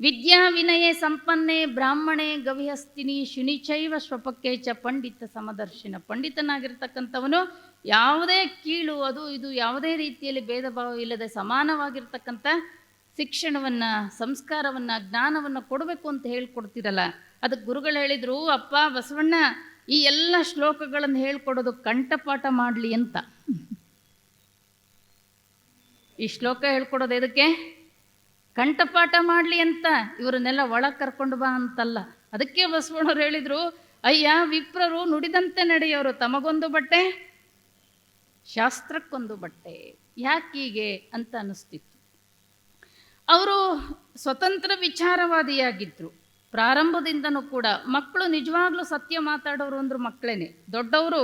ವಿದ್ಯಾ ವಿನಯೇ ಸಂಪನ್ನೆ ಬ್ರಾಹ್ಮಣೆ ಗವಿಹಸ್ತಿನಿ ಶುನಿಚೈವ ಸ್ವಪಕ್ಕೆ ಚ ಪಂಡಿತ ಸಮದರ್ಶಿನ ಪಂಡಿತನಾಗಿರ್ತಕ್ಕಂಥವನು ಯಾವುದೇ ಕೀಳು ಅದು ಇದು ಯಾವುದೇ ರೀತಿಯಲ್ಲಿ ಭೇದ ಭಾವ ಇಲ್ಲದೆ ಸಮಾನವಾಗಿರ್ತಕ್ಕಂಥ ಶಿಕ್ಷಣವನ್ನು, ಸಂಸ್ಕಾರವನ್ನು, ಜ್ಞಾನವನ್ನು ಕೊಡಬೇಕು ಅಂತ ಹೇಳ್ಕೊಡ್ತಿರಲ್ಲ. ಅದಕ್ಕೆ ಗುರುಗಳು ಹೇಳಿದರು, ಅಪ್ಪ, ಬಸವಣ್ಣ, ಈ ಎಲ್ಲ ಶ್ಲೋಕಗಳನ್ನು ಹೇಳ್ಕೊಡೋದು ಕಂಠಪಾಠ ಮಾಡಲಿ ಅಂತ. ಈ ಶ್ಲೋಕ ಹೇಳ್ಕೊಡೋದು ಎದಕ್ಕೆ? ಕಂಠಪಾಠ ಮಾಡಲಿ ಅಂತ ಇವರನ್ನೆಲ್ಲ ಒಳಗೆ ಕರ್ಕೊಂಡು ಬಾ ಅಂತಲ್ಲ. ಅದಕ್ಕೆ ಬಸವಣ್ಣವ್ರು ಹೇಳಿದರು, ಅಯ್ಯ, ವಿಪ್ರರು ನುಡಿದಂತೆ ನಡೆಯೋರು ತಮಗೊಂದು ಬಟ್ಟೆ, ಶಾಸ್ತ್ರಕ್ಕೊಂದು ಬಟ್ಟೆ. ಯಾಕೀಗೆ? ಅಂತ ಅನ್ನಿಸ್ತಿತ್ತು. ಅವರು ಸ್ವತಂತ್ರ ವಿಚಾರವಾದಿಯಾಗಿದ್ದರು ಪ್ರಾರಂಭದಿಂದನೂ ಕೂಡ ಮಕ್ಕಳು ನಿಜವಾಗ್ಲೂ ಸತ್ಯ ಮಾತಾಡೋರು ಅಂದ್ರೆ ಮಕ್ಕಳೇನೆ. ದೊಡ್ಡವರು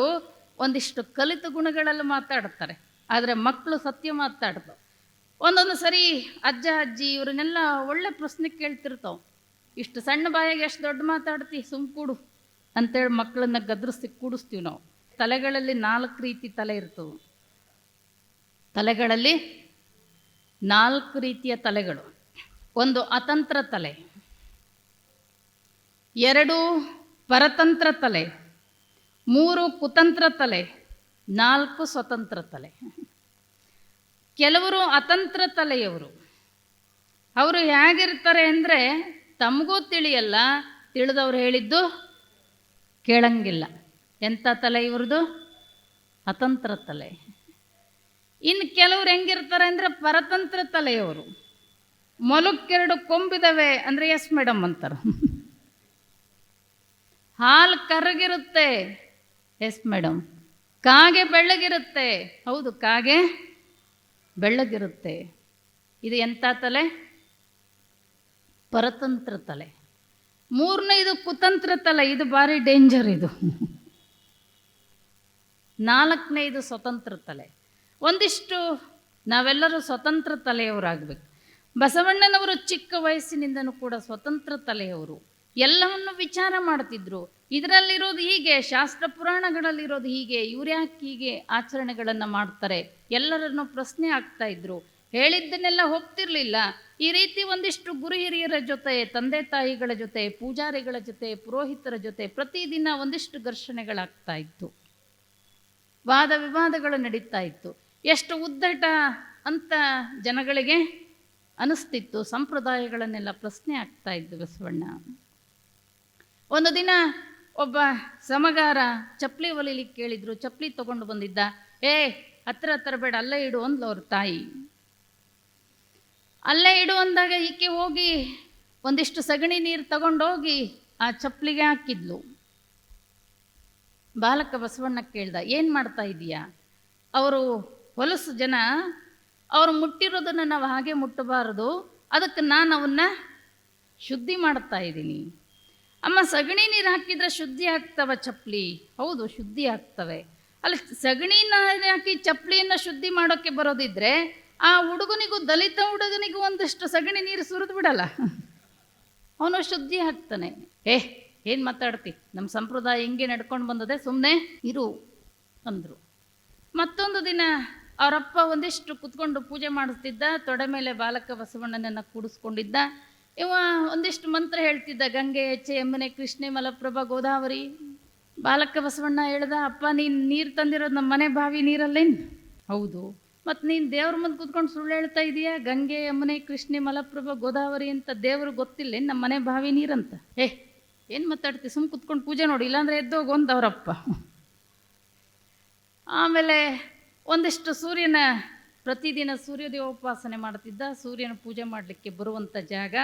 ಒಂದಿಷ್ಟು ಕಲಿತ ಗುಣಗಳಲ್ಲಿ ಮಾತಾಡ್ತಾರೆ. ಆದರೆ ಮಕ್ಕಳು ಸತ್ಯ ಮಾತಾಡ್ತಾವೆ ಒಂದೊಂದು ಸರಿ ಅಜ್ಜ, ಅಜ್ಜಿ ಇವ್ರನ್ನೆಲ್ಲ ಒಳ್ಳೆ ಪ್ರಶ್ನೆ ಕೇಳ್ತಿರ್ತಾವೆ. ಇಷ್ಟು ಸಣ್ಣ ಬಾಯಾಗೆ ಎಷ್ಟು ದೊಡ್ಡ ಮಾತಾಡ್ತಿ, ಸುಮ್ ಕೂಡು ಅಂತೇಳಿ ಮಕ್ಕಳನ್ನ ಗದ್ರಿಸಿ ಕೂಡಿಸ್ತೀವಿ ನಾವು. ತಲೆಗಳಲ್ಲಿ ನಾಲ್ಕು ರೀತಿ ತಲೆ ಇರ್ತವೆ. ತಲೆಗಳಲ್ಲಿ ನಾಲ್ಕು ರೀತಿಯ ತಲೆಗಳು. ಒಂದು ಅತಂತ್ರ ತಲೆ, ಎರಡು ಪರತಂತ್ರ ತಲೆ, ಮೂರು ಕುತಂತ್ರ ತಲೆ, ನಾಲ್ಕು ಸ್ವತಂತ್ರ ತಲೆ. ಕೆಲವರು ಅತಂತ್ರ ತಲೆಯವರು. ಅವರು ಹೇಗಿರ್ತಾರೆ ಅಂದರೆ ತಮಗೂ ತಿಳಿಯಲ್ಲ, ತಿಳಿದವ್ರು ಹೇಳಿದ್ದು ಕೇಳಂಗಿಲ್ಲ. ಎಂಥ ತಲೆ ಇವ್ರದ್ದು ಅತಂತ್ರ ತಲೆ. ಇನ್ನು ಕೆಲವ್ರು ಹೆಂಗಿರ್ತಾರೆ ಅಂದರೆ ಪರತಂತ್ರ ತಲೆಯವರು. ಮೊಲಕ್ಕೆರಡು ಕೊಂಬಿದವೆ ಅಂದರೆ ಎಸ್ ಮೇಡಮ್ ಅಂತಾರೆ. ಹಾಲು ಕರಗಿರುತ್ತೆ ಎಸ್ ಮೇಡಮ್ ಕಾಗೆ ಬೆಳ್ಳಗಿರುತ್ತೆ, ಹೌದು, ಕಾಗೆ ಬೆಳ್ಳಗಿರುತ್ತೆ. ಇದು ಎಂಥ ತಲೆ? ಪರತಂತ್ರ ತಲೆ. ಮೂರನೇದು ಕುತಂತ್ರ ತಲೆ. ಇದು ಭಾರಿ ಡೇಂಜರ್ ಇದು. ನಾಲ್ಕನೇದು ಸ್ವತಂತ್ರ ತಲೆ. ಒಂದಿಷ್ಟು ನಾವೆಲ್ಲರೂ ಸ್ವತಂತ್ರ ತಲೆಯವರಾಗಬೇಕು. ಬಸವಣ್ಣನವರು ಚಿಕ್ಕ ವಯಸ್ಸಿನಿಂದನೂ ಕೂಡ ಸ್ವತಂತ್ರ ತಲೆಯವರು. ಎಲ್ಲವನ್ನು ವಿಚಾರ ಮಾಡ್ತಿದ್ರು. ಇದರಲ್ಲಿರೋದು ಹೀಗೆ, ಶಾಸ್ತ್ರ ಪುರಾಣಗಳಲ್ಲಿರೋದು ಹೀಗೆ ಇವ್ರ್ಯಾಕೆ ಹೀಗೆ ಆಚರಣೆಗಳನ್ನು ಮಾಡ್ತಾರೆ? ಎಲ್ಲರನ್ನು ಪ್ರಶ್ನೆ ಆಗ್ತಾ ಇದ್ರು. ಹೇಳಿದ್ದನ್ನೆಲ್ಲ ಹೋಗ್ತಿರ್ಲಿಲ್ಲ. ಈ ರೀತಿ ಒಂದಿಷ್ಟು ಗುರು ಹಿರಿಯರ ಜೊತೆ, ತಂದೆ ತಾಯಿಗಳ ಜೊತೆ, ಪೂಜಾರಿಗಳ ಜೊತೆ, ಪುರೋಹಿತರ ಜೊತೆ ಪ್ರತಿದಿನ ಒಂದಿಷ್ಟು ಘರ್ಷಣೆಗಳಾಗ್ತಾ ಇತ್ತು. ವಾದ ವಿವಾದಗಳು ನಡೀತಾ ಇತ್ತು. ಎಷ್ಟು ಉದ್ದಟ ಅಂತ ಜನಗಳಿಗೆ ಅನಿಸ್ತಿತ್ತು. ಸಂಪ್ರದಾಯಗಳನ್ನೆಲ್ಲ ಪ್ರಶ್ನೆ ಆಗ್ತಾ ಇದ್ದು ಬಸವಣ್ಣ. ಒಂದು ದಿನ ಒಬ್ಬ ಸಮಗಾರ ಚಪ್ಪಲಿ ಹೊಲಿಲಿಕ್ಕೆ ಕೇಳಿದ್ರು. ಚಪ್ಪಲಿ ತಗೊಂಡು ಬಂದಿದ್ದ. ಏ, ಹತ್ರ ಬೇಡ, ಅಲ್ಲೇ ಇಡು ಅಂದ್ಲು ಅವ್ರ ತಾಯಿ. ಅಲ್ಲೇ ಇಡು ಅಂದಾಗ ಈಕೆ ಹೋಗಿ ಒಂದಿಷ್ಟು ಸಗಣಿ ನೀರು ತಗೊಂಡೋಗಿ ಆ ಚಪ್ಪಲಿಗೆ ಹಾಕಿದ್ಲು. ಬಾಲಕ ಬಸವಣ್ಣ ಕೇಳ್ದ, ಏನು ಮಾಡ್ತಾ ಇದೀಯಾ ಅವರು ಹೊಲಸು ಜನ. ಅವರು ಮುಟ್ಟಿರೋದನ್ನು ನಾವು ಹಾಗೆ ಮುಟ್ಟಬಾರದು. ಅದಕ್ಕೆ ನಾನು ಅವನ್ನ ಶುದ್ಧಿ ಮಾಡ್ತಾ ಇದ್ದೀನಿ. ಅಮ್ಮ, ಸಗಣಿ ನೀರು ಹಾಕಿದ್ರೆ ಶುದ್ಧಿ ಆಗ್ತವ ಚಪ್ಪಲಿ ಹೌದು, ಶುದ್ಧಿ ಆಗ್ತವೆ. ಅಲ್ಲಿ ಸಗಣಿನ ಹಾಕಿ ಚಪ್ಪಲಿಯನ್ನು ಶುದ್ಧಿ ಮಾಡೋಕ್ಕೆ ಬರೋದಿದ್ರೆ ಆ ಹುಡುಗನಿಗೂ, ದಲಿತ ಹುಡುಗನಿಗೂ ಒಂದಷ್ಟು ಸಗಣಿ ನೀರು ಸುರಿದು ಬಿಡಲ್ಲ. ಅವನು ಶುದ್ಧಿ ಹಾಕ್ತಾನೆ ಏ, ಏನು ಮಾತಾಡ್ತಿ? ನಮ್ಮ ಸಂಪ್ರದಾಯ ಹಿಂಗೆ ನಡ್ಕೊಂಡು ಬಂದದೆ ಸುಮ್ಮನೆ ಇರು ಅಂದರು. ಮತ್ತೊಂದು ದಿನ ಅವರಪ್ಪ ಒಂದಿಷ್ಟು ಕುತ್ಕೊಂಡು ಪೂಜೆ ಮಾಡಿಸ್ತಿದ್ದ ತೊಡೆ ಮೇಲೆ ಬಾಲಕ ಬಸವಣ್ಣನನ್ನು ಕೂಡಿಸ್ಕೊಂಡಿದ್ದ. ಇವ ಒಂದಿಷ್ಟು ಮಂತ್ರ ಹೇಳ್ತಿದ್ದ ಗಂಗೆ ಎಚ್ಚೆ ಯಮುನೆ ಕೃಷ್ಣೆ ಮಲಪ್ರಭಾ ಗೋದಾವರಿ. ಬಾಲಕ ಬಸವಣ್ಣ ಹೇಳ್ದ ಅಪ್ಪ ನೀನು ನೀರು ತಂದಿರೋದು ನಮ್ಮ ಮನೆ ಬಾವಿ ನೀರಲ್ಲೇನು ಹೌದು. ಮತ್ತು ನೀನು ದೇವ್ರ ಮುಂದೆ ಕುತ್ಕೊಂಡು ಸುಳ್ಳು ಹೇಳ್ತಾ ಇದೀಯಾ? ಗಂಗೆ ಯಮುನೆ ಕೃಷ್ಣೆ ಮಲಪ್ರಭಾ ಗೋದಾವರಿ ಅಂತ ದೇವ್ರಿಗೆ ಗೊತ್ತಿಲ್ಲ ನಮ್ಮ ಮನೆ ಬಾವಿ ನೀರಂತ. ಏ ಏನು ಮಾತಾಡ್ತಿ? ಸುಮ್ ಕುತ್ಕೊಂಡು ಪೂಜೆ ನೋಡಿ ಇಲ್ಲಾಂದ್ರೆ ಎದ್ದೋಗು ಅವರಪ್ಪ. ಆಮೇಲೆ ಒಂದಿಷ್ಟು ಸೂರ್ಯನ ಪ್ರತಿದಿನ ಸೂರ್ಯೋದಯೋಪಾಸನೆ ಮಾಡ್ತಿದ್ದ ಸೂರ್ಯನ ಪೂಜೆ ಮಾಡಲಿಕ್ಕೆ ಬರುವಂಥ ಜಾಗ.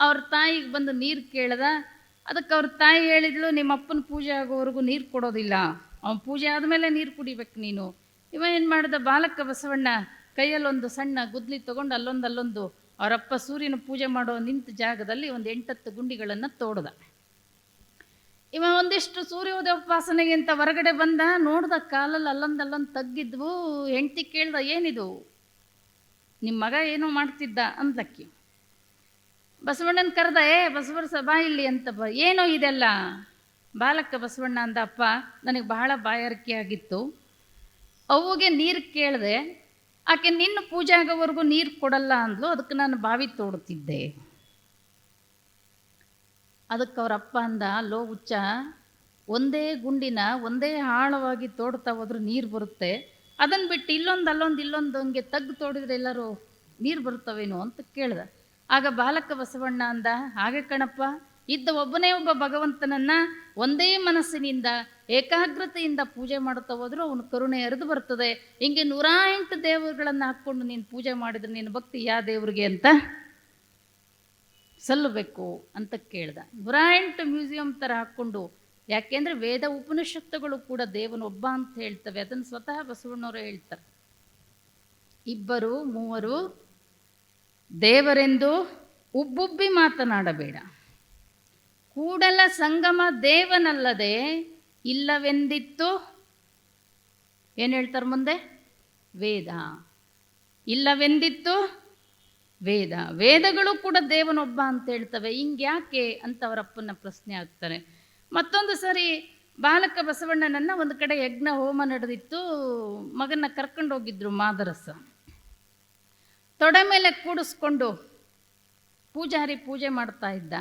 ಅವ್ರ ತಾಯಿಗೆ ಬಂದು ನೀರು ಕೇಳ್ದ. ಅದಕ್ಕೆ ಅವ್ರ ತಾಯಿ ಹೇಳಿದ್ಳು, ನಿಮ್ಮ ಅಪ್ಪನ ಪೂಜೆ ಆಗೋವರೆಗೂ ನೀರು ಕೊಡೋದಿಲ್ಲ. ಅವನ ಪೂಜೆ ಆದಮೇಲೆ ನೀರು ಕುಡಿಬೇಕು ನೀನು. ಇವ ಏನು ಮಾಡ್ದ, ಬಾಲಕ ಬಸವಣ್ಣ, ಕೈಯಲ್ಲೊಂದು ಸಣ್ಣ ಗುದ್ಲಿ ತೊಗೊಂಡು ಅಲ್ಲೊಂದು ಅಲ್ಲೊಂದು ಅವರಪ್ಪ ಸೂರ್ಯನ ಪೂಜೆ ಮಾಡೋ ನಿಂತ ಜಾಗದಲ್ಲಿ ಒಂದು ಎಂಟತ್ತು ಗುಂಡಿಗಳನ್ನು ತೋಡ್ದ. ಇವ ಒಂದಿಷ್ಟು ಸೂರ್ಯೋದಯ ಉಪಾಸನೆಗಿಂತ ಹೊರಗಡೆ ಬಂದ ನೋಡ್ದ ಕಾಲಲ್ಲಿ ಅಲ್ಲೊಂದಲ್ಲೊಂದು ಅಲ್ಲೊಂದು ತಗ್ಗಿದ್ವು, ಹೆಂಡತಿ ಕೇಳ್ದ, ಏನಿದು? ನಿಮ್ಮ ಮಗ ಏನೋ ಮಾಡ್ತಿದ್ದ ಅಂದ್ಲಕ್ಕಿ. ಬಸವಣ್ಣನ ಕರೆದ, ಏ, ಬಸವರ ಸಭಾ ಇಲ್ಲಿ ಅಂತ ಬ, ಏನೋ ಇದೆಲ್ಲ? ಬಾಲಕ ಬಸವಣ್ಣ ಅಂದ, ಅಪ್ಪ, ನನಗೆ ಬಹಳ ಬಾಯಾರಿಕೆ ಆಗಿತ್ತು. ಅವುಗೆ ನೀರು ಕೇಳಿದೆ, ಆಕೆ ನಿನ್ನ ಪೂಜೆ ಆಗೋವರೆಗೂ ನೀರು ಕೊಡಲ್ಲ ಅಂದ್ಲು, ಅದಕ್ಕೆ ನಾನು ಬಾವಿ ತೋಡುತ್ತಿದ್ದೆ ಅದಕ್ಕೆ ಅವರಪ್ಪ ಅಂದ, ಲೋ ಹುಚ್ಚ, ಒಂದೇ ಗುಂಡಿನ ಒಂದೇ ಆಳವಾಗಿ ತೋಡ್ತಾ ಹೋದ್ರೆ ನೀರು ಬರುತ್ತೆ. ಅದನ್ನು ಬಿಟ್ಟು ಇಲ್ಲೊಂದು ಅಲ್ಲೊಂದು ಇಲ್ಲೊಂದು ಹಂಗೆ ತಗ್ಗು ತೋಡಿದ್ರೆ ಎಲ್ಲರೂ ನೀರು ಬರ್ತವೇನೋ ಅಂತ ಕೇಳ್ದ. ಆಗ ಬಾಲಕ ಬಸವಣ್ಣ ಅಂದ, ಹಾಗೆ ಕಣಪ್ಪ, ಇದ್ದ ಒಬ್ಬನೇ ಒಬ್ಬ ಭಗವಂತನನ್ನ ಒಂದೇ ಮನಸ್ಸಿನಿಂದ, ಏಕಾಗ್ರತೆಯಿಂದ ಪೂಜೆ ಮಾಡುತ್ತಾ ಹೋದ್ರೂ ಅವನು ಕರುಣೆ ಹರಿದು ಬರ್ತದೆ. ಹಿಂಗೆ ನೂರ ಎಂಟು ದೇವರುಗಳನ್ನು ಹಾಕ್ಕೊಂಡು ನೀನು ಪೂಜೆ ಮಾಡಿದ್ರೆ ನೀನು ಭಕ್ತಿ ಯಾವ ದೇವ್ರಿಗೆ? ಅಂತ ಸಲ್ಲಬೇಕು ಅಂತ ಕೇಳ್ದ. ಬ್ರಾಂಟ್ ಮ್ಯೂಸಿಯಂ ಥರ ಹಾಕ್ಕೊಂಡು ಯಾಕೆಂದರೆ ವೇದ ಉಪನಿಷತ್ತುಗಳು ಕೂಡ ದೇವನೊಬ್ಬ ಅಂತ ಹೇಳ್ತವೆ. ಅದನ್ನು ಸ್ವತಃ ಬಸವಣ್ಣವರು ಹೇಳ್ತಾರೆ. ಇಬ್ಬರು, ಮೂವರು, ದೇವರೆಂದು ಉಬ್ಬುಬ್ಬಿ ಮಾತನಾಡಬೇಡ. ಕೂಡಲ ಸಂಗಮ ದೇವನಲ್ಲದೆ ಇಲ್ಲವೆಂದಿತ್ತು? ಏನು ಹೇಳ್ತಾರೆ ಮುಂದೆ? ವೇದ. ಇಲ್ಲವೆಂದಿತ್ತು? ವೇದ. ವೇದಗಳು ಕೂಡ ದೇವನೊಬ್ಬ ಅಂತ ಹೇಳ್ತವೆ. ಹಿಂಗ್ಯಾಕೆ ಅಂತ ಅವರಪ್ಪನ ಪ್ರಶ್ನೆ ಆಗ್ತಾರೆ. ಮತ್ತೊಂದು ಸರಿ ಬಾಲಕ ಬಸವಣ್ಣನನ್ನ ಒಂದು ಕಡೆ ಯಜ್ಞ ಹೋಮ ನಡೆದಿತ್ತು. ಮಗನ ಕರ್ಕೊಂಡು ಹೋಗಿದ್ರು ಮಾದರಸ. ತೊಡೆ ಮೇಲೆ ಕೂಡಿಸ್ಕೊಂಡು ಪೂಜಾರಿ ಪೂಜೆ ಮಾಡ್ತಾ ಇದ್ದ.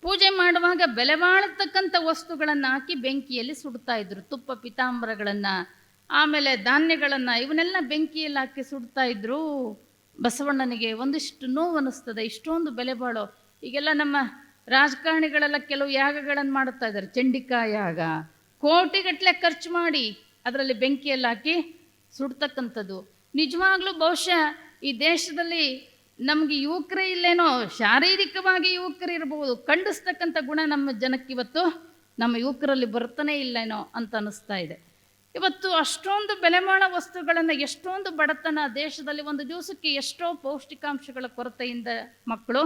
ಪೂಜೆ ಮಾಡುವಾಗ ಬೆಲೆ ಬಾಳತಕ್ಕಂಥ ವಸ್ತುಗಳನ್ನು ಹಾಕಿ ಬೆಂಕಿಯಲ್ಲಿ ಸುಡ್ತಾ ಇದ್ರು. ತುಪ್ಪ ಪಿತಾಂಬರಗಳನ್ನು, ಆಮೇಲೆ ಧಾನ್ಯಗಳನ್ನು, ಇವನ್ನೆಲ್ಲ ಬೆಂಕಿಯಲ್ಲಿ ಹಾಕಿ ಸುಡ್ತಾ ಇದ್ರು. ಬಸವಣ್ಣನಿಗೆ ಒಂದಿಷ್ಟು ನೋವು ಅನ್ನಿಸ್ತದೆ, ಇಷ್ಟೊಂದು ಬೆಲೆ ಬಾಳೋ. ಈಗೆಲ್ಲ ನಮ್ಮ ರಾಜಕಾರಣಿಗಳೆಲ್ಲ ಕೆಲವು ಯಾಗಗಳನ್ನು ಮಾಡುತ್ತಾ ಇದ್ದಾರೆ. ಚಂಡಿಕಾ ಯಾಗ. ಕೋಟಿಗಟ್ಟಲೆ ಖರ್ಚು ಮಾಡಿ ಅದರಲ್ಲಿ ಬೆಂಕಿಯಲ್ಲಿ ಹಾಕಿ ಸುಡ್ತಕ್ಕಂಥದ್ದು. ನಿಜವಾಗ್ಲೂ ಬಹುಶಃ ಈ ದೇಶದಲ್ಲಿ ನಮಗೆ ಯುವಕರೇ ಇಲ್ಲೇನೋ, ಶಾರೀರಿಕವಾಗಿ ಯುವಕರು ಇರಬಹುದು ಖಂಡಿಸ್ತಕ್ಕಂಥ ಗುಣ ನಮ್ಮ ಜನಕ್ಕಿವತ್ತು ನಮ್ಮ ಯುವಕರಲ್ಲಿ ಬರ್ತಾನೆ ಇಲ್ಲೇನೋ ಅಂತ ಅನ್ನಿಸ್ತಾ ಇದೆ. ಇವತ್ತು ಅಷ್ಟೊಂದು ಬೆಲೆಮಾಳ ವಸ್ತುಗಳನ್ನು, ಎಷ್ಟೊಂದು ಬಡತನ ದೇಶದಲ್ಲಿ ಒಂದು ದಿವಸಕ್ಕೆ ಎಷ್ಟೋ ಪೌಷ್ಟಿಕಾಂಶಗಳ ಕೊರತೆಯಿಂದ ಮಕ್ಕಳು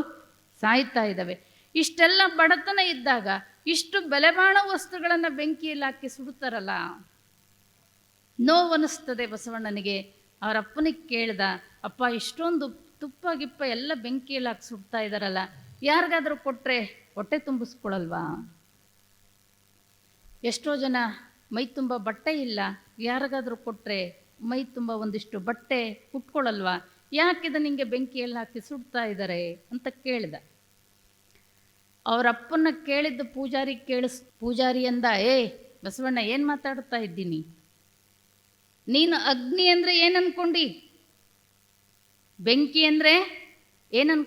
ಸಾಯ್ತಾ ಇದ್ದಾವೆ. ಇಷ್ಟೆಲ್ಲ ಬಡತನ ಇದ್ದಾಗ ಇಷ್ಟು ಬೆಲೆಬಾಳ ವಸ್ತುಗಳನ್ನು ಬೆಂಕಿಯಲ್ಲಿ ಹಾಕಿ ಸುಡುತ್ತಾರಲ್ಲ? ನೋವನಿಸ್ತದೆ ಬಸವಣ್ಣನಿಗೆ. ಅವರ ಅಪ್ಪನಿಗೆ ಕೇಳ್ದ, ಅಪ್ಪ, ಇಷ್ಟೊಂದು ತುಪ್ಪ ಗಿಪ್ಪ ಎಲ್ಲ ಬೆಂಕಿಯಲ್ಲಿ ಹಾಕಿ ಸುಡ್ತಾ ಇದ್ದಾರಲ್ಲ, ಯಾರಿಗಾದರೂ ಕೊಟ್ಟರೆ ಹೊಟ್ಟೆ ತುಂಬಿಸ್ಕೊಳಲ್ವಾ? ಎಷ್ಟೋ ಜನ ಮೈ ತುಂಬ ಬಟ್ಟೆ ಇಲ್ಲ. ಯಾರಿಗಾದರೂ ಕೊಟ್ಟರೆ ಮೈ ತುಂಬ ಒಂದಿಷ್ಟು ಬಟ್ಟೆ ಉಟ್ಕೊಳ್ಳಲ್ವಾ ಯಾಕಿದ ನಿಂಗೆ ಬೆಂಕಿಯಲ್ಲಿ ಹಾಕಿ ಸುಡ್ತಾ ಇದ್ದಾರೆ ಅಂತ ಕೇಳಿದ. ಅವರಪ್ಪನ ಕೇಳಿದ್ದು ಪೂಜಾರಿ ಕೇಳಿಸ್, ಪೂಜಾರಿ ಅಂದ, ಏ, ಬಸವಣ್ಣ, ಏನು ಮಾತಾಡ್ತಾ ಇದ್ದೀನಿ? ನೀನು ಅಗ್ನಿ ಅಂದರೆ ಏನು ಬೆಂಕಿ ಅಂದರೆ ಏನು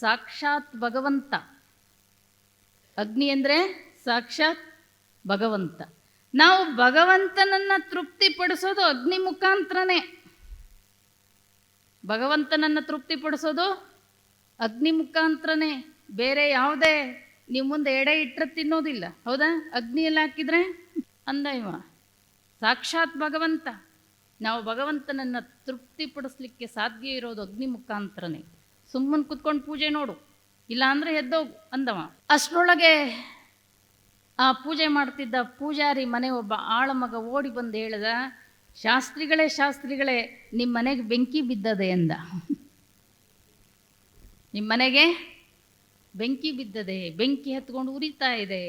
ಸಾಕ್ಷಾತ್ ಭಗವಂತ. ಅಗ್ನಿ ಅಂದರೆ ಸಾಕ್ಷಾತ್ ಭಗವಂತ. ನಾವು ಭಗವಂತನನ್ನ ತೃಪ್ತಿಪಡಿಸೋದು ಅಗ್ನಿ ಮುಖಾಂತರನೇ. ತೃಪ್ತಿ ತೃಪ್ತಿಪಡಿಸೋದು ಅಗ್ನಿ ಮುಖಾಂತರನೇ. ಬೇರೆ ಯಾವುದೇ ನೀವು ಮುಂದೆ ಎಡೆ ಇಟ್ಟರೆ ತಿನ್ನೋದಿಲ್ಲ. ಹೌದಾ? ಅಗ್ನಿಯಲ್ಲಿ ಹಾಕಿದ್ರೆ? ಅಂದ ಇವ ಸಾಕ್ಷಾತ್ ಭಗವಂತ. ನಾವು ತೃಪ್ತಿ ಪಡಿಸ್ಲಿಕ್ಕೆ ಸಾಧ್ಯ ಇರೋದು ಅಗ್ನಿ ಮುಖಾಂತರನೇ. ಸುಮ್ಮನೆ ಕುತ್ಕೊಂಡು ಪೂಜೆ ನೋಡು, ಇಲ್ಲಾಂದ್ರೆ ಎದ್ದೋಗು, ಅಂದವ. ಅಷ್ಟರೊಳಗೆ ಆ ಪೂಜೆ ಮಾಡ್ತಿದ್ದ ಪೂಜಾರಿ ಮನೆ ಒಬ್ಬ ಆಳಮಗ ಓಡಿ ಬಂದು ಹೇಳಿದ, ಶಾಸ್ತ್ರಿಗಳೇ ಶಾಸ್ತ್ರಿಗಳೇ ನಿಮ್ಮ ಮನೆಗೆ ಬೆಂಕಿ ಬಿದ್ದದೆ ಎಂದ ನಿಮ್ಮ ಮನೆಗೆ ಬೆಂಕಿ ಬಿದ್ದದೆ, ಬೆಂಕಿ ಹತ್ಕೊಂಡು ಉರಿತಾ ಇದೆ.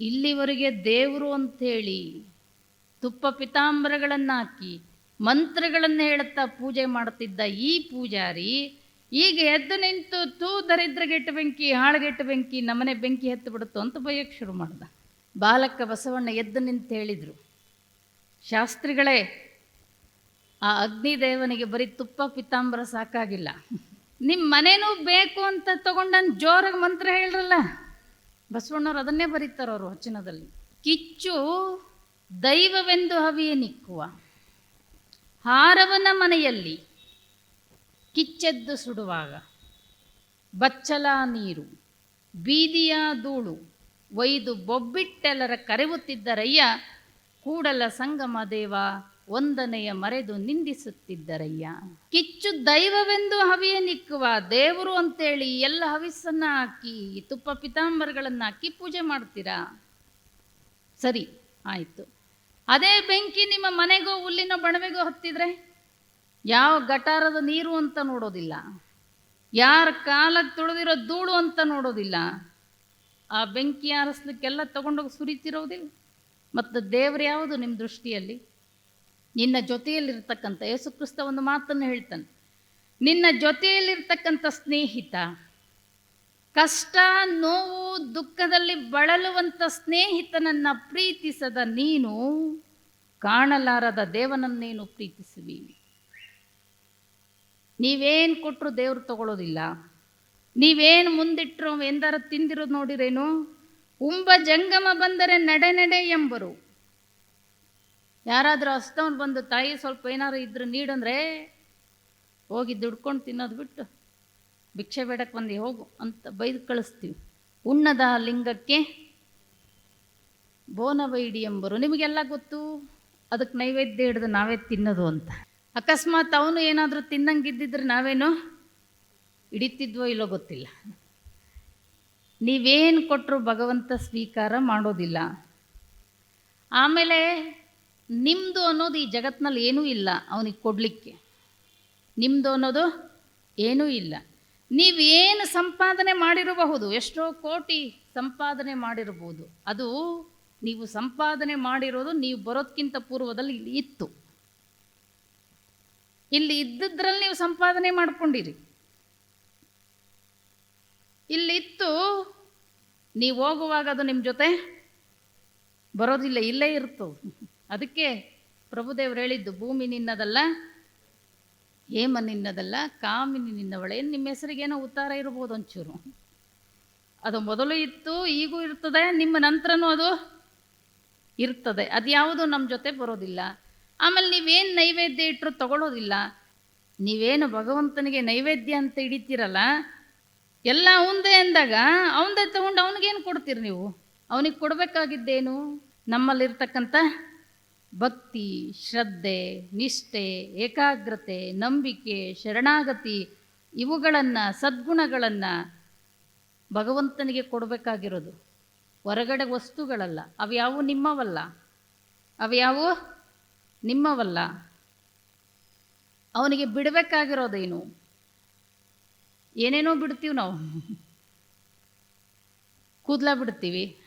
ಇಲ್ಲಿವರೆಗೆ ದೇವರು ಅಂಥೇಳಿ ತುಪ್ಪ ಪಿತಾಂಬರಗಳನ್ನು ಹಾಕಿ ಮಂತ್ರಗಳನ್ನು ಹೇಳುತ್ತಾ ಪೂಜೆ ಮಾಡುತ್ತಿದ್ದ ಈ ಪೂಜಾರಿ ಈಗ ಎದ್ದು ನಿಂತು ತೂ ದರಿದ್ರಗೆಟ್ಟ ಬೆಂಕಿ, ಹಾಳುಗೆಟ್ಟ ಬೆಂಕಿ, ನಮ್ಮನೆ ಬೆಂಕಿ ಹೆತ್ತು ಬಿಡುತ್ತೋ ಅಂತ ಬೈಯಕ್ಕೆ ಶುರು ಮಾಡ್ದ. ಬಾಲಕ ಬಸವಣ್ಣ ಎದ್ದು ನಿಂತು ಹೇಳಿದರು, ಶಾಸ್ತ್ರಿಗಳೇ, ಆ ಅಗ್ನಿದೇವನಿಗೆ ಬರೀ ತುಪ್ಪ, ಪಿತಾಂಬರ ಸಾಕಾಗಿಲ್ಲ. ನಿಮ್ಮ ಮನೇನೂ ಬೇಕು ಅಂತ ತಗೊಂಡನ್ ಜೋರಾಗಿ ಮಂತ್ರ ಹೇಳ್ರಲ್ಲ? ಬಸವಣ್ಣವ್ರು ಅದನ್ನೇ ಬರೀತಾರೆ ಅವರು ವಚನದಲ್ಲಿ. ಕಿಚ್ಚು ದೈವವೆಂದು ಹವಿಯೇ ನಿಕ್ಕುವ. ಹಾರವನ ಮನೆಯಲ್ಲಿ ಕಿಚ್ಚೆದ್ದು ಸುಡುವಾಗ. ಬಚ್ಚಲ ನೀರು, ಬೀದಿಯ ಧೂಳು, ಒಯ್ದು ಬೊಬ್ಬಿಟ್ಟೆಲ್ಲರ ಕರೆಯುತ್ತಿದ್ದರಯ್ಯ ಕೂಡಲ ಸಂಗಮ ದೇವ ಒಂದನೆಯ ಮರೆದು ನಿಂದಿಸುತ್ತಿದ್ದರಯ್ಯ. ಕಿಚ್ಚು ದೈವವೆಂದು ಹವಿಯ ನಿಕ್ಕುವ ದೇವರು ಅಂತೇಳಿ ಎಲ್ಲ ಹವಿಸ್ಸನ್ನ ಹಾಕಿ, ತುಪ್ಪ ಪಿತಾಂಬರಗಳನ್ನು ಹಾಕಿ ಪೂಜೆ ಮಾಡ್ತೀರಾ? ಸರಿ, ಆಯಿತು. ಅದೇ ಬೆಂಕಿ ನಿಮ್ಮ ಮನೆಗೋ, ಹುಲ್ಲಿನ ಬಣವೆಗೋ ಹತ್ತಿದ್ರೆ? ಯಾವ ಗಟಾರದ ನೀರು ಅಂತ ನೋಡೋದಿಲ್ಲ. ಯಾರ ಕಾಲಕ್ಕೆ ತೊಳೆದಿರೋ ಧೂಳು ಅಂತ ನೋಡೋದಿಲ್ಲ. ಆ ಬೆಂಕಿ ಆರಿಸ್ಲಿಕ್ಕೆಲ್ಲ ತಗೊಂಡೋಗಿ ಸುರಿತಿರೋದಿಲ್ಲ ಮತ್ತು ದೇವ್ರು ಯಾವುದು ನಿಮ್ಮ ದೃಷ್ಟಿಯಲ್ಲಿ? ನಿನ್ನ ಜೊತೆಯಲ್ಲಿರ್ತಕ್ಕಂಥ ಯೇಸುಕ್ರಿಸ್ತ ಒಂದು ಮಾತನ್ನು ಹೇಳ್ತಾನೆ. ನಿನ್ನ ಜೊತೆಯಲ್ಲಿರ್ತಕ್ಕಂಥ ಸ್ನೇಹಿತ, ಕಷ್ಟ, ನೋವು, ದುಃಖದಲ್ಲಿ ಬಳಲುವಂಥ ಸ್ನೇಹಿತನನ್ನು ಪ್ರೀತಿಸದ ನೀನು ಕಾಣಲಾರದ ದೇವನನ್ನೇನು ಪ್ರೀತಿಸುವಿ ನೀವೇನು ಕೊಟ್ಟರು ದೇವ್ರು ತಗೊಳ್ಳೋದಿಲ್ಲ ನೀವೇನು ಮುಂದಿಟ್ಟರು ಎಂದಾರ ತಿಂದಿರೋದು ನೋಡಿರೇನು? ಉಂಬ ಜಂಗಮ ಬಂದರೆ ನಡೆ ನಡೆ ಎಂಬರು. ಯಾರಾದರೂ ಹಸ್ತವನು ಬಂದು ತಾಯಿ ಸ್ವಲ್ಪ ಏನಾರು ಇದ್ರೆ ನೀಡಂದ್ರೆ ಹೋಗಿ ದುಡ್ಕೊಂಡು ತಿನ್ನೋದು ಬಿಟ್ಟು ಭಿಕ್ಷೆ ಬೇಡಕ್ಕೆ ಬಂದು ಹೋಗು ಅಂತ ಬೈದು ಕಳಿಸ್ತೀವಿ. ಉಣ್ಣದ ಲಿಂಗಕ್ಕೆ ಬೋನಬೈಡಿ ಎಂಬರು. ನಿಮಗೆಲ್ಲ ಗೊತ್ತು? ಅದಕ್ಕೆ ನೈವೇದ್ಯ ಹಿಡಿದು ನಾವೇ ತಿನ್ನೋದು ಅಂತ. ಅಕಸ್ಮಾತ್ ಅವನು ಏನಾದರೂ ತಿನ್ನಂಗಿದ್ದಿದ್ರೆ ನಾವೇನು ಹಿಡಿತಿದ್ವೋ ಇಲ್ಲೋ ಗೊತ್ತಿಲ್ಲ. ನೀವೇನು ಕೊಟ್ಟರು ಭಗವಂತ ಸ್ವೀಕಾರ ಮಾಡೋದಿಲ್ಲ. ಆಮೇಲೆ ನಿಮ್ಮದು ಅನ್ನೋದು ಈ ಜಗತ್ತಿನಲ್ಲಿ ಏನೂ ಇಲ್ಲ ಅವನಿಗೆ ಕೊಡಲಿಕ್ಕೆ. ನಿಮ್ಮದು ಅನ್ನೋದು ಏನೂ ಇಲ್ಲ. ನೀವೇನು ಸಂಪಾದನೆ ಮಾಡಿರಬಹುದು, ಎಷ್ಟೋ ಕೋಟಿ ಸಂಪಾದನೆ ಮಾಡಿರ್ಬೋದು ಅದು ನೀವು ಸಂಪಾದನೆ ಮಾಡಿರೋದು ನೀವು ಬರೋದಕ್ಕಿಂತ ಪೂರ್ವದಲ್ಲಿ ಇತ್ತು. ಇಲ್ಲಿ ಇದ್ದಿದ್ರಲ್ಲಿ ನೀವು ಸಂಪಾದನೆ ಮಾಡ್ಕೊಂಡಿರಿ. ಇಲ್ಲಿತ್ತು ನೀವು ಹೋಗುವಾಗ ಅದು ನಿಮ್ಮ ಜೊತೆ ಬರೋದಿಲ್ಲ, ಇಲ್ಲೇ ಇರ್ತು. ಅದಕ್ಕೆ ಪ್ರಭುದೇವರು ಹೇಳಿದ್ದು, ಭೂಮಿ ನಿನ್ನದಲ್ಲ, ಹೇಮ ನಿನ್ನದಲ್ಲ, ಕಾಮಿನಿ ನಿನ್ನವಳೆ. ನಿಮ್ಮ ಹೆಸರಿಗೇನೋ ಉತ್ತಾರ ಇರ್ಬೋದು ಒಂಚೂರು. ಅದು ಮೊದಲು ಇತ್ತು, ಈಗೂ ಇರ್ತದೆ, ನಿಮ್ಮ ನಂತರನೂ ಅದು ಇರ್ತದೆ. ಅದು ಯಾವುದು ನಮ್ಮ ಜೊತೆ ಬರೋದಿಲ್ಲ. ಆಮೇಲೆ ನೀವೇನು ನೈವೇದ್ಯ ಇಟ್ಟರು ತಗೊಳ್ಳೋದಿಲ್ಲ ನೀವೇನು ಭಗವಂತನಿಗೆ ನೈವೇದ್ಯ ಅಂತ ಹಿಡಿತೀರಲ್ಲ? ಎಲ್ಲ ಅವಂದೇ ಅಂದಾಗ ಅವಂದೇ ತಗೊಂಡು ಅವನಿಗೇನು ಕೊಡ್ತೀರಿ ನೀವು? ಅವನಿಗೆ ಕೊಡಬೇಕಾಗಿದ್ದೇನು? ನಮ್ಮಲ್ಲಿರ್ತಕ್ಕಂಥ ಭಕ್ತಿ, ಶ್ರದ್ಧೆ, ನಿಷ್ಠೆ, ಏಕಾಗ್ರತೆ, ನಂಬಿಕೆ, ಶರಣಾಗತಿ ಇವುಗಳನ್ನು, ಸದ್ಗುಣಗಳನ್ನು ಭಗವಂತನಿಗೆ ಕೊಡಬೇಕಾಗಿರೋದು. ಹೊರಗಡೆ ವಸ್ತುಗಳಲ್ಲ. ಅವ್ಯಾವು ನಿಮ್ಮವಲ್ಲ. ಅವ್ಯಾವು ನಿಮ್ಮವಲ್ಲ. ಅವನಿಗೆ ಬಿಡಬೇಕಾಗಿರೋದೇನು? ಏನೇನೋ ಬಿಡ್ತೀವಿ ನಾವು. ಕೂದಲ ಬಿಡ್ತೀವಿ.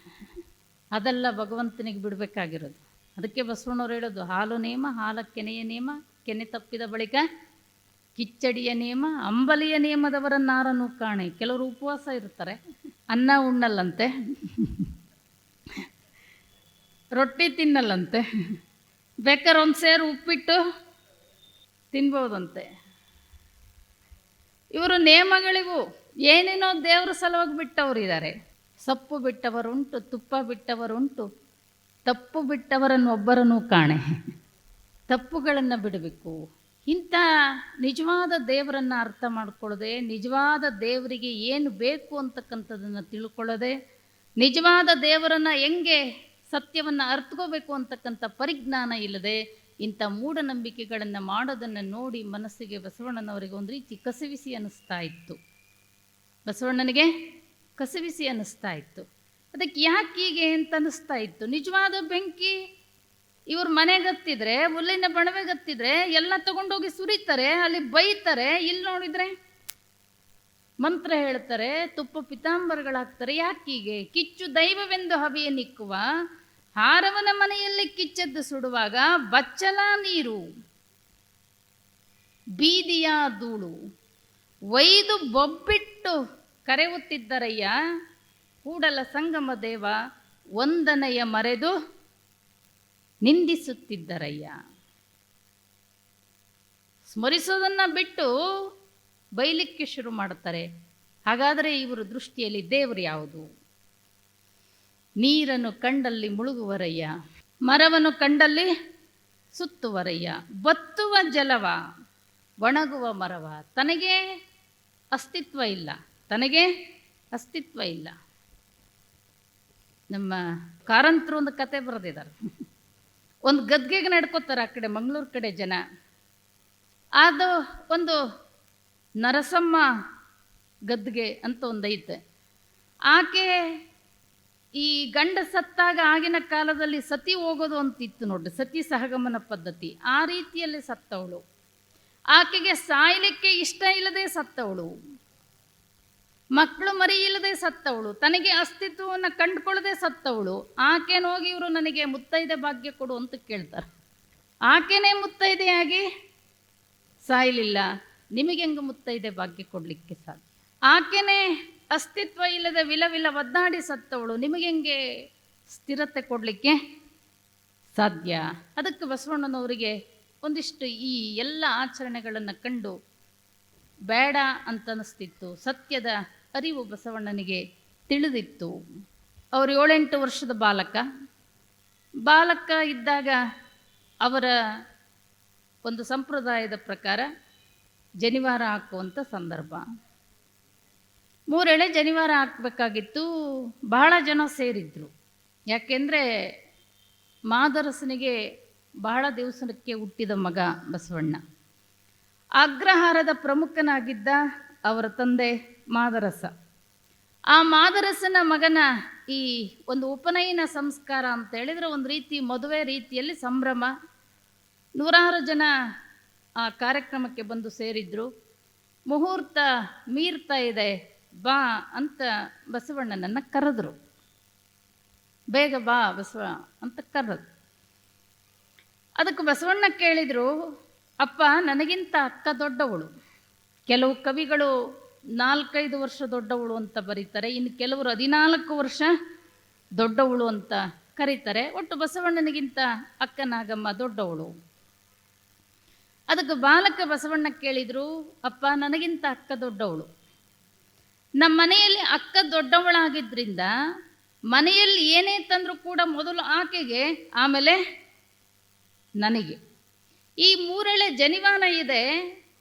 ಅದೆಲ್ಲ ಭಗವಂತನಿಗೆ ಬಿಡಬೇಕಾಗಿರೋದು. ಅದಕ್ಕೆ ಬಸವಣ್ಣವ್ರು ಹೇಳೋದು, ಹಾಲು ನೇಮ, ಹಾಲ ಕೆನೆಯ ನೇಮ, ಕೆನೆ ತಪ್ಪಿದ ಬಳಿಕ ಕಿಚ್ಚಡಿಯ ನೇಮ, ಅಂಬಲಿಯ ನೇಮದವರನ್ನಾರನ್ನು ಕಾಣೆ. ಕೆಲವರು ಉಪವಾಸ ಇರ್ತಾರೆ ಅನ್ನ ಉಣ್ಣಲ್ಲಂತೆ. ರೊಟ್ಟಿ ತಿನ್ನಲ್ಲಂತೆ. ಬೇಕಾದ್ರೆ ಒಂದು ಸೇರು ಉಪ್ಪಿಟ್ಟು ತಿನ್ಬೋದಂತೆ. ಇವರು ನಿಯಮಗಳಿಗೂ ಏನೇನೋ ದೇವರ ಸಲುವಾಗಿ ಬಿಟ್ಟವರಿದ್ದಾರೆ. ಸೊಪ್ಪು ಬಿಟ್ಟವರುಂಟು, ತುಪ್ಪ ಬಿಟ್ಟವರುಂಟು, ತಪ್ಪು ಬಿಟ್ಟವರನ್ನು ಒಬ್ಬರನ್ನು ಕಾಣೆ. ತಪ್ಪುಗಳನ್ನು ಬಿಡಬೇಕು. ಇಂಥ ನಿಜವಾದ ದೇವರನ್ನು ಅರ್ಥ ಮಾಡಿಕೊಳ್ಳದೆ, ನಿಜವಾದ ದೇವರಿಗೆ ಏನು ಬೇಕು ಅಂತಕ್ಕಂಥದ್ದನ್ನು ತಿಳ್ಕೊಳ್ಳದೆ, ನಿಜವಾದ ದೇವರನ್ನು ಹೆಂಗೆ ಸತ್ಯವನ್ನು ಅರ್ಥಕೋಬೇಕು ಅಂತಕ್ಕಂಥ ಪರಿಜ್ಞಾನ ಇಲ್ಲದೆ ಇಂಥ ಮೂಢನಂಬಿಕೆಗಳನ್ನು ಮಾಡೋದನ್ನು ನೋಡಿ ಮನಸ್ಸಿಗೆ ಬಸವಣ್ಣನವರಿಗೆ ಒಂದು ರೀತಿ ಕಸಿವಿಸಿ ಅನ್ನಿಸ್ತಾ ಇತ್ತು. ಬಸವಣ್ಣನಿಗೆ ಕಸಿವಿಸಿ ಅನ್ನಿಸ್ತಾ ಇತ್ತು. ಅದಕ್ಕೆ ಯಾಕೆ ಹೀಗೆ ಅಂತ ಅನ್ನಿಸ್ತಾ ಇತ್ತು. ನಿಜವಾದ ಬೆಂಕಿ? ಇವ್ರ ಮನೆಗತ್ತಿದ್ರೆ, ಹುಲ್ಲಿನ ಬಣವೆಗತ್ತಿದ್ರೆ, ಎಲ್ಲ ತಗೊಂಡೋಗಿ ಸುರಿತಾರೆ, ಅಲ್ಲಿ ಬೈತಾರೆ, ಇಲ್ಲಿ ನೋಡಿದ್ರೆ? ಮಂತ್ರ ಹೇಳ್ತಾರೆ, ತುಪ್ಪ ಪಿತಾಂಬರಗಳಾಗ್ತಾರೆ. ಯಾಕೀಗೆ? ಕಿಚ್ಚು ದೈವವೆಂದು ಹವಿಯ ನಿಕ್ಕುವ, ಹಾರವನ ಮನೆಯಲ್ಲಿ ಕಿಚ್ಚದ್ದು ಸುಡುವಾಗ ಬಚ್ಚಲ ನೀರು, ಬೀದಿಯ ಧೂಳು. ಒಯ್ದು ಬೊಬ್ಬಿಟ್ಟು ಕರೆಯುತ್ತಿದ್ದರಯ್ಯ, ಕೂಡಲ ಸಂಗಮ ದೇವ ಒಂದನೆಯ ಮರೆದು ನಿಂದಿಸುತ್ತಿದ್ದರಯ್ಯ. ಸ್ಮರಿಸೋದನ್ನ ಬಿಟ್ಟು ಬೈಲಿಕ್ಕೆ ಶುರು ಮಾಡುತ್ತಾರೆ. ಹಾಗಾದರೆ ಇವರು ದೃಷ್ಟಿಯಲ್ಲಿ ದೇವರು ಯಾವುದು? ನೀರನ್ನು ಕಂಡಲ್ಲಿ ಮುಳುಗುವರಯ್ಯ, ಮರವನ್ನು ಕಂಡಲ್ಲಿ ಸುತ್ತುವರಯ್ಯ, ಬತ್ತುವ ಜಲವ, ಒಣಗುವ ಮರವ, ತನಗೆ ಅಸ್ತಿತ್ವ ಇಲ್ಲ, ತನಗೆ ಅಸ್ತಿತ್ವ ಇಲ್ಲ. ನಮ್ಮ ಕಾರಂತರು ಒಂದು ಕತೆ ಬರೆದಿದ್ದಾರೆ. ಒಂದು ಗದ್ಗೆಗೆ ನಡ್ಕೋತಾರೆ ಆ ಕಡೆ ಮಂಗಳೂರು ಕಡೆ ಜನ. ಅದು ಒಂದು ನರಸಮ್ಮ ಗದ್ಗೆ ಅಂತ ಒಂದೈತೆ. ಆಕೆ ಈ ಗಂಡ ಸತ್ತಾಗ ಆಗಿನ ಕಾಲದಲ್ಲಿ ಸತಿ ಹೋಗೋದು ಅಂತಿತ್ತು ನೋಡ್ರಿ, ಸತಿ ಸಹಗಮನ ಪದ್ಧತಿ. ಆ ರೀತಿಯಲ್ಲಿ ಸತ್ತವಳು. ಆಕೆಗೆ ಸಾಯಲಿಕ್ಕೆ ಇಷ್ಟ ಇಲ್ಲದೆ ಸತ್ತವಳು. ಮಕ್ಕಳು ಮರಿ ಇಲ್ಲದೆ ಸತ್ತವಳು. ತನಗೆ ಅಸ್ತಿತ್ವವನ್ನು ಕಂಡುಕೊಳ್ಳದೆ ಸತ್ತವಳು. ಆಕೆನೋಗಿ ಇವರು ನನಗೆ ಮುತ್ತೈದೆ ಭಾಗ್ಯ ಕೊಡು ಅಂತ ಕೇಳ್ತಾರೆ. ಆಕೆನೇ ಮುತ್ತೈದೆಯಾಗಿ ಸಾಯಲಿಲ್ಲ. ನಿಮಗೆ ಹೆಂಗೆ ಮುತ್ತೈದೆ ಭಾಗ್ಯ ಕೊಡಲಿಕ್ಕೆ ಸಾಧ್ಯ? ಆಕೆನೇ ಅಸ್ತಿತ್ವ ಇಲ್ಲದ ವಿಲವಿಲ ಒದ್ದಾಡಿ ಸತ್ತವಳು. ನಿಮಗೆಂಗೆ ಸ್ಥಿರತೆ ಕೊಡಲಿಕ್ಕೆ ಸಾಧ್ಯ? ಅದಕ್ಕೆ ಬಸವಣ್ಣನವರಿಗೆ ಒಂದಿಷ್ಟು ಈ ಎಲ್ಲ ಆಚರಣೆಗಳನ್ನು ಕಂಡು ಬೇಡ ಅಂತ ಅನಿಸ್ತಿತ್ತು ಸತ್ಯದ ಅರಿವು ಬಸವಣ್ಣನಿಗೆ ತಿಳಿದಿತ್ತು. ಅವರು ಏಳೆಂಟು ವರ್ಷದ ಬಾಲಕ. ಬಾಲಕ ಇದ್ದಾಗ ಅವರ ಒಂದು ಸಂಪ್ರದಾಯದ ಪ್ರಕಾರ ಜನಿವಾರ ಹಾಕುವಂಥ ಸಂದರ್ಭ. ಮೂರೆಳೆ ಜನಿವಾರ ಹಾಕಬೇಕಾಗಿತ್ತು, ಬಹಳ ಜನ ಸೇರಿದ್ರು. ಯಾಕೆಂದರೆ ಮಾದರಸನಿಗೆ ಬಹಳ ದಿವಸಕ್ಕೆ ಹುಟ್ಟಿದ ಮಗ ಬಸವಣ್ಣ. ಅಗ್ರಹಾರದ ಪ್ರಮುಖನಾಗಿದ್ದ ಅವರ ತಂದೆ ಮಾದರಸ. ಆ ಮಾದರಸನ ಮಗನ ಈ ಒಂದು ಉಪನಯನ ಸಂಸ್ಕಾರ ಅಂತ ಹೇಳಿದರೆ ಒಂದು ರೀತಿ ಮದುವೆ ರೀತಿಯಲ್ಲಿ ಸಂಭ್ರಮ. ನೂರಾರು ಜನ ಆ ಕಾರ್ಯಕ್ರಮಕ್ಕೆ ಬಂದು ಸೇರಿದ್ರು. ಮುಹೂರ್ತ ಮೀರ್ತಾ ಇದೆ, ಬಾ ಅಂತ ಬಸವಣ್ಣನನ್ನು ಕರೆದ್ರು. ಬೇಗ ಬಾ ಬಸವ ಅಂತ ಕರೆದು ಅದಕ್ಕೆ ಬಸವಣ್ಣ ಕೇಳಿದರು, ಅಪ್ಪ ನನಗಿಂತ ಅಕ್ಕ ದೊಡ್ಡವಳು. ಕೆಲವು ಕವಿಗಳು ನಾಲ್ಕೈದು ವರ್ಷ ದೊಡ್ಡವಳು ಅಂತ ಬರೀತಾರೆ, ಇನ್ನು ಕೆಲವರು ಹದಿನಾಲ್ಕು ವರ್ಷ ದೊಡ್ಡವಳು ಅಂತ ಕರೀತಾರೆ. ಒಟ್ಟು ಬಸವಣ್ಣನಿಗಿಂತ ಅಕ್ಕ ನಾಗಮ್ಮ ದೊಡ್ಡವಳು. ಅದಕ್ಕೆ ಬಾಲಕ ಬಸವಣ್ಣ ಕೇಳಿದರು, ಅಪ್ಪ, ನನಗಿಂತ ಅಕ್ಕ ದೊಡ್ಡವಳು. ನಮ್ಮ ಮನೆಯಲ್ಲಿ ಅಕ್ಕ ದೊಡ್ಡವಳಾಗಿದ್ದರಿಂದ ಮನೆಯಲ್ಲಿ ಏನೇ ತಂದರೂ ಕೂಡ ಮೊದಲು ಆಕೆಗೆ, ಆಮೇಲೆ ನನಗೆ. ಈ ಮೂರೆಳೆ ಜನಿವಾನ ಇದೆ,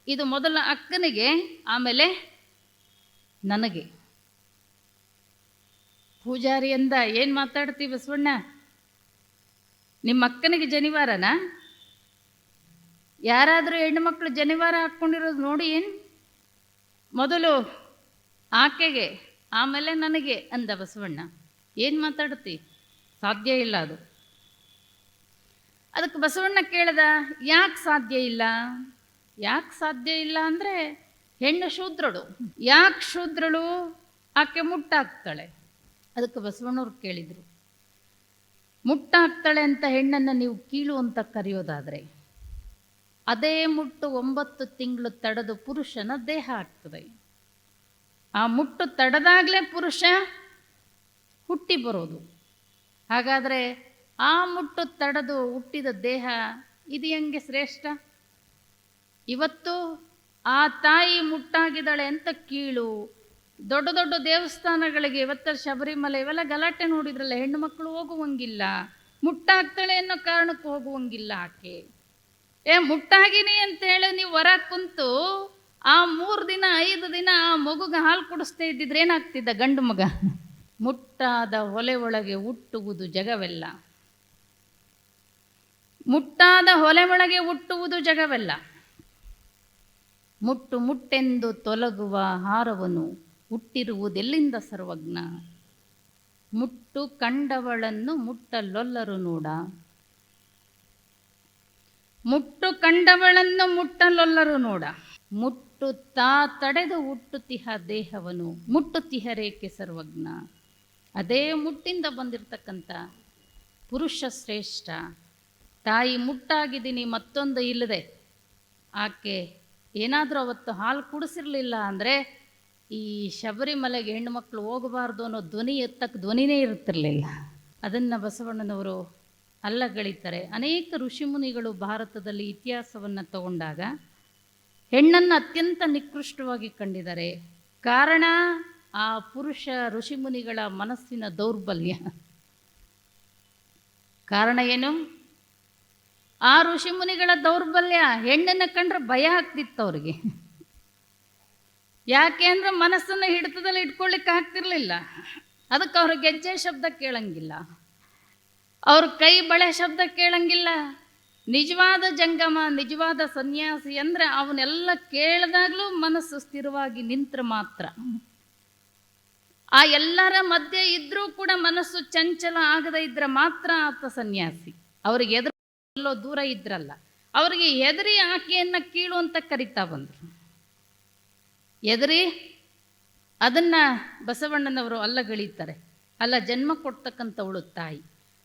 ಇದು ಮೊದಲ ಅಕ್ಕನಿಗೆ, ಆಮೇಲೆ ನನಗೆ. ಪೂಜಾರಿ ಅಂದ, ಏನು ಮಾತಾಡ್ತೀವಿ ಬಸವಣ್ಣ? ನಿಮ್ಮ ಅಕ್ಕನಿಗೆ ಜನಿವಾರನ? ಯಾರಾದರೂ ಹೆಣ್ಣುಮಕ್ಕಳು ಜನಿವಾರ ಹಾಕ್ಕೊಂಡಿರೋದು ನೋಡಿ ಏನು? ಮೊದಲು ಆಕೆಗೆ, ಆಮೇಲೆ ನನಗೆ ಅಂದ ಬಸವಣ್ಣ. ಏನು ಮಾತಾಡ್ತಿ ಸಾಧ್ಯ ಇಲ್ಲ ಅದು. ಅದಕ್ಕೆ ಬಸವಣ್ಣ ಕೇಳ್ದ, ಯಾಕೆ ಸಾಧ್ಯ ಇಲ್ಲ? ಯಾಕೆ ಸಾಧ್ಯ ಇಲ್ಲ ಅಂದರೆ ಹೆಣ್ಣು ಶೂದ್ರಳು. ಯಾಕೆ ಶೂದ್ರಳು? ಆಕೆ ಮುಟ್ಟಾಕ್ತಾಳೆ. ಅದಕ್ಕೆ ಬಸವಣ್ಣವ್ರು ಕೇಳಿದರು. ಮುಟ್ಟಾಕ್ತಾಳೆ ಅಂತ ಹೆಣ್ಣನ್ನು ನೀವು ಕೀಳು ಅಂತ ಕರೆಯೋದಾದರೆ ಅದೇ ಮುಟ್ಟು ಒಂಬತ್ತು ತಿಂಗಳು ತಡೆದು ಪುರುಷನ ದೇಹ ಆಗ್ತದೆ ಆ ಮುಟ್ಟು ತಡೆದಾಗಲೇ ಪುರುಷ ಹುಟ್ಟಿ ಬರೋದು. ಹಾಗಾದರೆ ಆ ಮುಟ್ಟು ತಡೆದು ಹುಟ್ಟಿದ ದೇಹ ಇದು ಹೆಂಗೆ ಶ್ರೇಷ್ಠ? ಇವತ್ತು ಆ ತಾಯಿ ಮುಟ್ಟಾಗಿದ್ದಾಳೆ ಅಂತ ಕೀಳು. ದೊಡ್ಡ ದೊಡ್ಡ ದೇವಸ್ಥಾನಗಳಿಗೆ ಇವತ್ತ ಶಬರಿಮಲೆ ಇವೆಲ್ಲ ಗಲಾಟೆ ನೋಡಿದ್ರಲ್ಲ, ಹೆಣ್ಣು ಮಕ್ಕಳು ಹೋಗುವಂಗಿಲ್ಲ. ಮುಟ್ಟಾಗ್ತಾಳೆ ಅನ್ನೋ ಕಾರಣಕ್ಕೆ ಹೋಗುವಂಗಿಲ್ಲ ಆಕೆ. ಏ ಮುಟ್ಟಾಗಿನಿ ಅಂತೇಳಿ ನೀವು ಹೊರ ಕುಂತು ಆ ಮೂರು ದಿನ, ಐದು ದಿನ ಆ ಮಗುಗೆ ಹಾಲು ಕುಡಿಸ್ತಾ ಇದ್ದಿದ್ರೆ ಏನಾಗ್ತಿದ್ದ ಗಂಡು ಮಗ? ಮುಟ್ಟಾದ ಹೊಲೆ ಒಳಗೆ ಹುಟ್ಟುವುದು ಜಗವೆಲ್ಲ. ಮುಟ್ಟಾದ ಹೊಲೆ ಒಳಗೆ ಹುಟ್ಟುವುದು ಜಗವೆಲ್ಲ. ಮುಟ್ಟು ಮುಟ್ಟೆಂದು ತೊಲಗುವ ಹಾರವನು ಹುಟ್ಟಿರುವುದೆಲ್ಲಿಂದ ಸರ್ವಜ್ಞ? ಮುಟ್ಟು ಕಂಡವಳನ್ನು ಮುಟ್ಟಲೊಲ್ಲರು ನೋಡ. ಮುಟ್ಟು ಕಂಡವಳನ್ನು ಮುಟ್ಟಲೊಲ್ಲರು ನೋಡ. ಮುಟ್ಟುತ್ತಾ ತಡೆದು ಹುಟ್ಟುತ್ತಿಹ ದೇಹವನು. ಮುಟ್ಟುತ್ತಿಹರೇಕೆ ಸರ್ವಜ್ಞ. ಅದೇ ಮುಟ್ಟಿಂದ ಬಂದಿರತಕ್ಕಂಥ ಪುರುಷ ಶ್ರೇಷ್ಠ. ತಾಯಿ ಮುಟ್ಟಾಗಿದ್ದೀನಿ, ಮತ್ತೊಂದು ಇಲ್ಲದೆ. ಆಕೆ ಏನಾದರೂ ಅವತ್ತು ಹಾಲು ಕುಡಿಸಿರಲಿಲ್ಲ ಅಂದರೆ ಈ ಶಬರಿಮಲೆಗೆ ಹೆಣ್ಣುಮಕ್ಳು ಹೋಗಬಾರ್ದು ಅನ್ನೋ ಧ್ವನಿ ಎತ್ತಕ್ಕೆ ಧ್ವನಿನೇ ಇರ್ತಿರಲಿಲ್ಲ ಅದನ್ನು ಬಸವಣ್ಣನವರು ಅಲ್ಲಗಳಿತಾರೆ ಅನೇಕ ಋಷಿಮುನಿಗಳು ಭಾರತದಲ್ಲಿ ಇತಿಹಾಸವನ್ನು ತಗೊಂಡಾಗ ಹೆಣ್ಣನ್ನು ಅತ್ಯಂತ ನಿಕೃಷ್ಟವಾಗಿ ಕಂಡಿದ್ದಾರೆ ಕಾರಣ ಆ ಪುರುಷ ಋಷಿಮುನಿಗಳ ಮನಸ್ಸಿನ ದೌರ್ಬಲ್ಯ. ಕಾರಣ ಏನು? ಆ ಋಷಿಮುನಿಗಳ ದೌರ್ಬಲ್ಯ ಹೆಣ್ಣನ್ನು ಕಂಡ್ರೆ ಭಯ ಆಗ್ತಿತ್ತು ಅವ್ರಿಗೆ. ಯಾಕೆ ಅಂದ್ರೆ ಮನಸ್ಸನ್ನು ಹಿಡಿತದಲ್ಲಿ ಇಟ್ಕೊಳ್ಳಿಕ್ಕೆ ಆಗ್ತಿರ್ಲಿಲ್ಲ. ಅದಕ್ಕೆ ಅವರು ಗೆಜ್ಜೆ ಶಬ್ದ ಕೇಳಂಗಿಲ್ಲ. ಅವ್ರ ಕೈ ಬಳೆ ಶಬ್ದ ಕೇಳಂಗಿಲ್ಲ. ನಿಜವಾದ ಜಂಗಮ, ನಿಜವಾದ ಸನ್ಯಾಸಿ ಅಂದರೆ ಅವನ್ನೆಲ್ಲ ಕೇಳಿದಾಗಲೂ ಮನಸ್ಸು ಸ್ಥಿರವಾಗಿ ನಿಂತ್ರ ಮಾತ್ರ. ಆ ಎಲ್ಲರ ಮಧ್ಯೆ ಇದ್ರೂ ಕೂಡ ಮನಸ್ಸು ಚಂಚಲ ಆಗದೇ ಇದ್ರೆ ಮಾತ್ರ ಆತ ಸನ್ಯಾಸಿ. ಅವ್ರಿಗೆ ಎದುರು ಎಲ್ಲೋ ದೂರ ಇದ್ರಲ್ಲ. ಅವರಿಗೆ ಎದುರಿ ಆಕೆಯನ್ನು ಕೀಳು ಅಂತ ಕರಿತಾ ಬಂದರು. ಎದರಿ ಅದನ್ನ ಬಸವಣ್ಣನವರು ಅಲ್ಲಗಳೀತಾರೆ ಅಲ್ಲ, ಜನ್ಮ ಕೊಡ್ತಕ್ಕಂಥವಳು ತಾಯಿ.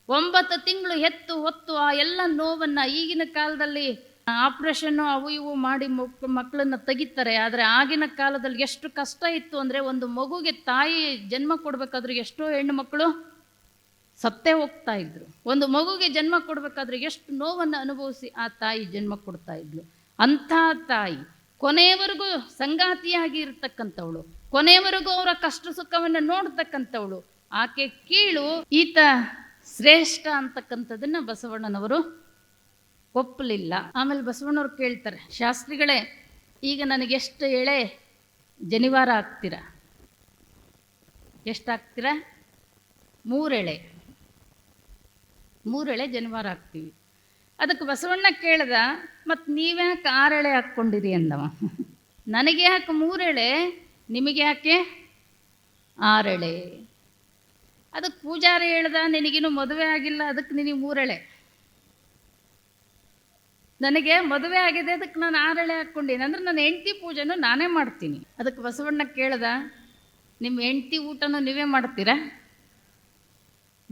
ಒಂಬತ್ತು ತಿಂಗಳು ಹೆತ್ತು ಹೊತ್ತು ಆ ಎಲ್ಲ ನೋವನ್ನ ಈಗಿನ ಕಾಲದಲ್ಲಿ ಆಪರೇಷನ್ ಅವು ಇವು ಮಾಡಿ ಮಕ್ ಮಕ್ಕಳನ್ನ ತೆಗಿತಾರೆ. ಆದರೆ ಆಗಿನ ಕಾಲದಲ್ಲಿ ಎಷ್ಟು ಕಷ್ಟ ಇತ್ತು ಅಂದರೆ ಒಂದು ಮಗುಗೆ ತಾಯಿ ಜನ್ಮ ಕೊಡಬೇಕಾದ್ರೆ ಎಷ್ಟೋ ಹೆಣ್ಣು ಮಕ್ಕಳು ಸತ್ತೇ ಹೋಗ್ತಾ ಇದ್ರು. ಒಂದು ಮಗುಗೆ ಜನ್ಮ ಕೊಡಬೇಕಾದ್ರೆ ಎಷ್ಟು ನೋವನ್ನು ಅನುಭವಿಸಿ ಆ ತಾಯಿ ಜನ್ಮ ಕೊಡ್ತಾ ಇದ್ಲು. ಅಂಥ ತಾಯಿ ಕೊನೆಯವರೆಗೂ ಸಂಗಾತಿಯಾಗಿ ಇರತಕ್ಕಂಥವಳು. ಕೊನೆಯವರೆಗೂ ಅವರ ಕಷ್ಟ ಸುಖವನ್ನು ನೋಡ್ತಕ್ಕಂಥವಳು. ಆಕೆ ಕೀಳು ಈತ ಶ್ರೇಷ್ಠ ಅಂತಕ್ಕಂಥದ್ದನ್ನು ಬಸವಣ್ಣನವರು ಒಪ್ಪಲಿಲ್ಲ. ಆಮೇಲೆ ಬಸವಣ್ಣವ್ರು ಕೇಳ್ತಾರೆ, ಶಾಸ್ತ್ರಿಗಳೇ, ಈಗ ನನಗೆಷ್ಟು ಎಳೆ ಜನಿವಾರ ಹಾಕ್ತೀರ ಎಷ್ಟು ಹಾಕ್ತೀರಾ ಮೂರೆಳೆ. ಮೂರೆಳೆ ಜನಿವಾರ ಹಾಕ್ತೀವಿ ಅದಕ್ಕೆ ಬಸವಣ್ಣ ಕೇಳ್ದ ಮತ್ತು ನೀವ್ಯಾಕೆ ಆರೆಳೆ ಹಾಕ್ಕೊಂಡಿರಿ? ಅಂದವ. ನನಗೆ ಯಾಕೆ ಮೂರೆಳೆ, ನಿಮಗೆ ಯಾಕೆ ಆರೆಳೆ? ಅದಕ್ಕೆ ಪೂಜಾರಿ ಹೇಳ್ದ, ನಿನಗಿನ್ನು ಮದುವೆ ಆಗಿಲ್ಲ, ಅದಕ್ಕೆ ನಿನಗೆ ಮೂರಳೆ. ನನಗೆ ಮದುವೆ ಆಗಿದೆ, ಅದಕ್ಕೆ ನಾನು ಆರಳೆ ಹಾಕ್ಕೊಂಡೀನಿ. ಅಂದ್ರೆ ನನ್ನ ಹೆಂಡತಿ ಪೂಜೆನೂ ನಾನೇ ಮಾಡ್ತೀನಿ. ಅದಕ್ಕೆ ಬಸವಣ್ಣ ಕೇಳ್ದ, ನಿಮ್ಮ ಹೆಂಡತಿ ಊಟನೂ ನೀವೇ ಮಾಡ್ತೀರಾ?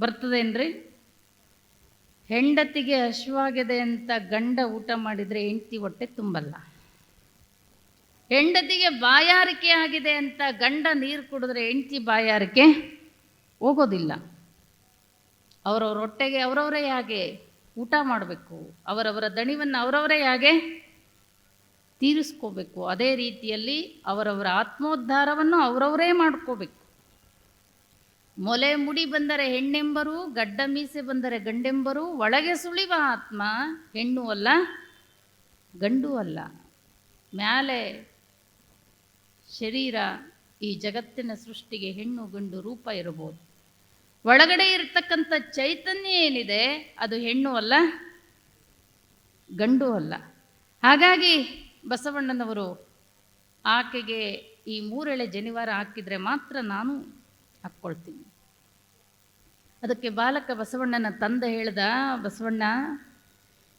ಬರ್ತದೇನ್ರಿ ಹೆಂಡತಿಗೆ ಹಶ್ವಾಗಿದೆ ಅಂತ ಗಂಡ ಊಟ ಮಾಡಿದರೆ ಹೆಂಡತಿ ಹೊಟ್ಟೆ ತುಂಬಲ್ಲ. ಹೆಂಡತಿಗೆ ಬಾಯಾರಿಕೆ ಆಗಿದೆ ಅಂತ ಗಂಡ ನೀರು ಕುಡಿದ್ರೆ ಹೆಂಡತಿ ಬಾಯಾರಿಕೆ? ಹೋಗೋದಿಲ್ಲ. ಅವರವ್ರ ಹೊಟ್ಟೆಗೆ ಅವರವರೇ ಹಾಗೆ ಊಟ ಮಾಡಬೇಕು. ಅವರವರ ದಣಿವನ್ನು ಅವರವರೇ ಹಾಗೆ ತೀರಿಸ್ಕೋಬೇಕು. ಅದೇ ರೀತಿಯಲ್ಲಿ ಅವರವರ ಆತ್ಮೋದ್ಧಾರವನ್ನು ಅವರವರೇ ಮಾಡ್ಕೋಬೇಕು. ಮೊಲೆ ಮುಡಿ ಬಂದರೆ ಹೆಣ್ಣೆಂಬರು, ಗಡ್ಡ ಮೀಸೆ ಬಂದರೆ ಗಂಡೆಂಬರು, ಒಳಗೆ ಸುಳಿವ ಆತ್ಮ ಹೆಣ್ಣು ಅಲ್ಲ, ಗಂಡು ಅಲ್ಲ. ಮ್ಯಾಲೆ ಶರೀರ ಈ ಜಗತ್ತಿನ ಸೃಷ್ಟಿಗೆ ಹೆಣ್ಣು ಗಂಡು ರೂಪ ಇರಬಹುದು. ಒಳಗಡೆ ಇರತಕ್ಕಂಥ ಚೈತನ್ಯ ಏನಿದೆ, ಅದು ಹೆಣ್ಣು ಅಲ್ಲ, ಗಂಡು ಅಲ್ಲ. ಹಾಗಾಗಿ ಬಸವಣ್ಣನವರು ಆಕೆಗೆ ಈ ಮೂರೆಳೆ ಜನಿವಾರ ಹಾಕಿದರೆ ಮಾತ್ರ ನಾನು ಹಾಕ್ಕೊಳ್ತೀನಿ. ಅದಕ್ಕೆ ಬಾಲಕ ಬಸವಣ್ಣನ ತಂದೆ ಹೇಳ್ದ, ಬಸವಣ್ಣ,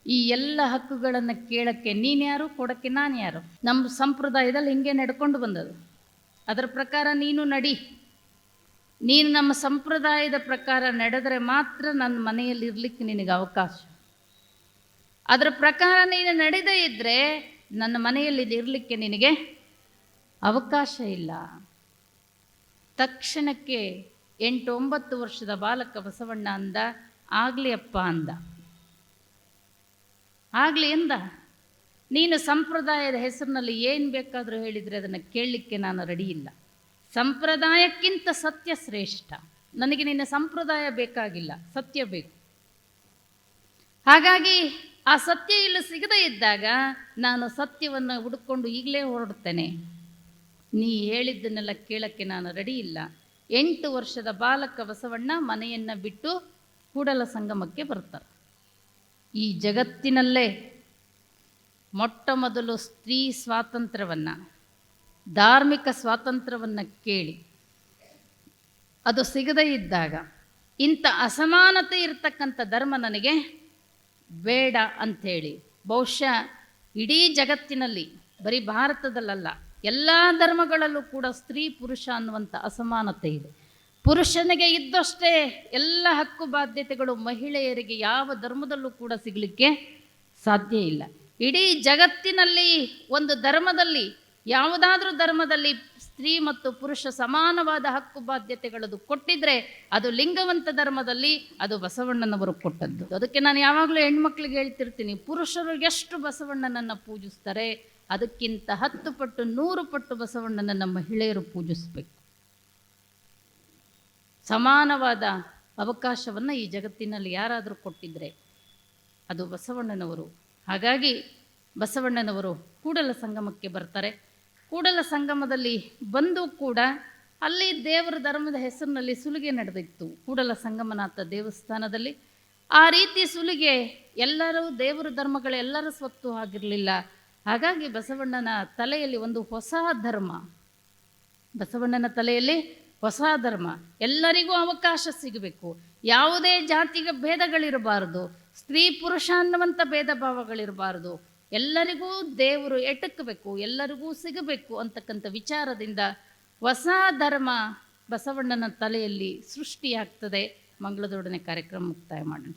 ಈ ಎಲ್ಲ ಹಕ್ಕುಗಳನ್ನು ಕೇಳೋಕ್ಕೆ ನೀನು ಯಾರು, ಕೊಡಕ್ಕೆ ನಾನು ಯಾರು? ನಮ್ಮ ಸಂಪ್ರದಾಯದಲ್ಲಿ ಹಿಂಗೆ ನಡ್ಕೊಂಡು ಬಂದದು ಅದರ ಪ್ರಕಾರ ನೀನು ನಡಿ. ನೀನು ನಮ್ಮ ಸಂಪ್ರದಾಯದ ಪ್ರಕಾರ ನಡೆದರೆ ಮಾತ್ರ ನನ್ನ ಮನೆಯಲ್ಲಿ ಇರಲಿಕ್ಕೆ ನಿನಗೆ ಅವಕಾಶ. ಅದರ ಪ್ರಕಾರ ನೀನು ನಡೆದೇ ಇದ್ದರೆ ನನ್ನ ಮನೆಯಲ್ಲಿ ಇರಲಿಕ್ಕೆ ನಿನಗೆ ಅವಕಾಶ ಇಲ್ಲ. ತಕ್ಷಣಕ್ಕೆ ಎಂಟು ಒಂಬತ್ತು ವರ್ಷದ ಬಾಲಕ ಬಸವಣ್ಣ ಅಂದ, ಆಗಲಿ ಅಪ್ಪ ಅಂದ. ಆಗಲಿ ಎಂದ. ನೀನು ಸಂಪ್ರದಾಯದ ಹೆಸರಿನಲ್ಲಿ ಏನು ಬೇಕಾದರೂ ಹೇಳಿದರೆ ಅದನ್ನು ಕೇಳಲಿಕ್ಕೆ ನಾನು ರೆಡಿ ಇಲ್ಲ. ಸಂಪ್ರದಾಯಕ್ಕಿಂತ ಸತ್ಯ ಶ್ರೇಷ್ಠ. ನನಗೆ ನಿನ್ನ ಸಂಪ್ರದಾಯ ಬೇಕಾಗಿಲ್ಲ, ಸತ್ಯ ಬೇಕು. ಹಾಗಾಗಿ ಆ ಸತ್ಯ ಇಲ್ಲಿ ಸಿಗದೇ ಇದ್ದಾಗ ನಾನು ಸತ್ಯವನ್ನು ಹುಡುಕೊಂಡು ಈಗಲೇ ಹೊರಡ್ತೇನೆ ನೀ ಹೇಳಿದ್ದನ್ನೆಲ್ಲ ಕೇಳಕ್ಕೆ ನಾನು ರೆಡಿ ಇಲ್ಲ. ಎಂಟು ವರ್ಷದ ಬಾಲಕ ಬಸವಣ್ಣ ಮನೆಯನ್ನು ಬಿಟ್ಟು ಕೂಡಲ ಸಂಗಮಕ್ಕೆ ಬರ್ತಾರೆ. ಈ ಜಗತ್ತಿನಲ್ಲೇ ಮೊಟ್ಟ ಮೊದಲು ಸ್ತ್ರೀ ಸ್ವಾತಂತ್ರ್ಯವನ್ನು ಧಾರ್ಮಿಕ ಸ್ವಾತಂತ್ರ್ಯವನ್ನು ಕೇಳಿ. ಅದು ಸಿಗದೇ ಇದ್ದಾಗ, ಇಂಥ ಅಸಮಾನತೆ ಇರತಕ್ಕಂಥ ಧರ್ಮ ನನಗೆ ಬೇಡ ಅಂಥೇಳಿ. ಬಹುಶಃ ಇಡೀ ಜಗತ್ತಿನಲ್ಲಿ, ಬರೀ ಭಾರತದಲ್ಲಲ್ಲ, ಎಲ್ಲ ಧರ್ಮಗಳಲ್ಲೂ ಕೂಡ ಸ್ತ್ರೀ ಪುರುಷ ಅನ್ನುವಂಥ ಅಸಮಾನತೆ ಇದೆ. ಪುರುಷನಿಗೆ ಇದ್ದಷ್ಟೇ ಎಲ್ಲ ಹಕ್ಕು ಬಾಧ್ಯತೆಗಳು ಮಹಿಳೆಯರಿಗೆ ಯಾವ ಧರ್ಮದಲ್ಲೂ ಕೂಡ ಸಿಗಲಿಕ್ಕೆ ಸಾಧ್ಯ ಇಲ್ಲ. ಇಡೀ ಜಗತ್ತಿನಲ್ಲಿ, ಒಂದು ಧರ್ಮದಲ್ಲಿ ಯಾವುದಾದ್ರೂ ಧರ್ಮದಲ್ಲಿ ಸ್ತ್ರೀ ಮತ್ತು ಪುರುಷ ಸಮಾನವಾದ ಹಕ್ಕು ಬಾಧ್ಯತೆಗಳದು ಕೊಟ್ಟಿದ್ರೆ ಅದು ಲಿಂಗವಂತ ಧರ್ಮದಲ್ಲಿ ಅದು ಬಸವಣ್ಣನವರು ಕೊಟ್ಟದ್ದು. ಅದಕ್ಕೆ ನಾನು ಯಾವಾಗಲೂ ಹೆಣ್ಮಕ್ಳಿಗೆ ಹೇಳ್ತಿರ್ತೀನಿ, ಪುರುಷರು ಎಷ್ಟು ಬಸವಣ್ಣನನ್ನು ಪೂಜಿಸ್ತಾರೆ, ಅದಕ್ಕಿಂತ ಹತ್ತು ಪಟ್ಟು, ನೂರು ಪಟ್ಟು ಬಸವಣ್ಣನನ್ನು ಮಹಿಳೆಯರು ಪೂಜಿಸಬೇಕು. ಸಮಾನವಾದ ಅವಕಾಶವನ್ನು ಈ ಜಗತ್ತಿನಲ್ಲಿ ಯಾರಾದರೂ ಕೊಟ್ಟಿದ್ರೆ ಅದು ಬಸವಣ್ಣನವರು. ಹಾಗಾಗಿ ಬಸವಣ್ಣನವರು ಕೂಡಲ ಸಂಗಮಕ್ಕೆ ಬರ್ತಾರೆ. ಕೂಡಲ ಸಂಗಮದಲ್ಲಿ ಬಂದು ಕೂಡ ಅಲ್ಲಿ ದೇವರ ಧರ್ಮದ ಹೆಸರಿನಲ್ಲಿ ಸುಲಿಗೆ ನಡೆದಿತ್ತು. ಕೂಡಲ ಸಂಗಮನಾಥ ದೇವಸ್ಥಾನದಲ್ಲಿ ಆ ರೀತಿ ಸುಲಿಗೆ ಎಲ್ಲರೂ ದೇವರ ಧರ್ಮಗಳೆಲ್ಲರ ಸ್ವತ್ತು ಆಗಿರಲಿಲ್ಲ. ಹಾಗಾಗಿ ಬಸವಣ್ಣನ ತಲೆಯಲ್ಲಿ ಒಂದು ಹೊಸ ಧರ್ಮ, ಬಸವಣ್ಣನ ತಲೆಯಲ್ಲಿ ಹೊಸ ಧರ್ಮ. ಎಲ್ಲರಿಗೂ ಅವಕಾಶ ಸಿಗಬೇಕು. ಯಾವುದೇ ಜಾತಿಗೆ ಭೇದಗಳಿರಬಾರದು. ಸ್ತ್ರೀ ಪುರುಷ ಅನ್ನುವಂಥ ಭೇದ ಭಾವಗಳಿರಬಾರದು. ಎಲ್ಲರಿಗೂ ದೇವರು ಎಟಕಬೇಕು, ಎಲ್ಲರಿಗೂ ಸಿಗಬೇಕು ಅಂತಕ್ಕಂಥ ವಿಚಾರದಿಂದ ಹೊಸ ಧರ್ಮ ಬಸವಣ್ಣನ ತಲೆಯಲ್ಲಿ ಸೃಷ್ಟಿಯಾಗ್ತದೆ. ಮಂಗಳದೊಡನೆ ಕಾರ್ಯಕ್ರಮ ಮುಕ್ತಾಯ ಮಾಡೋಣ.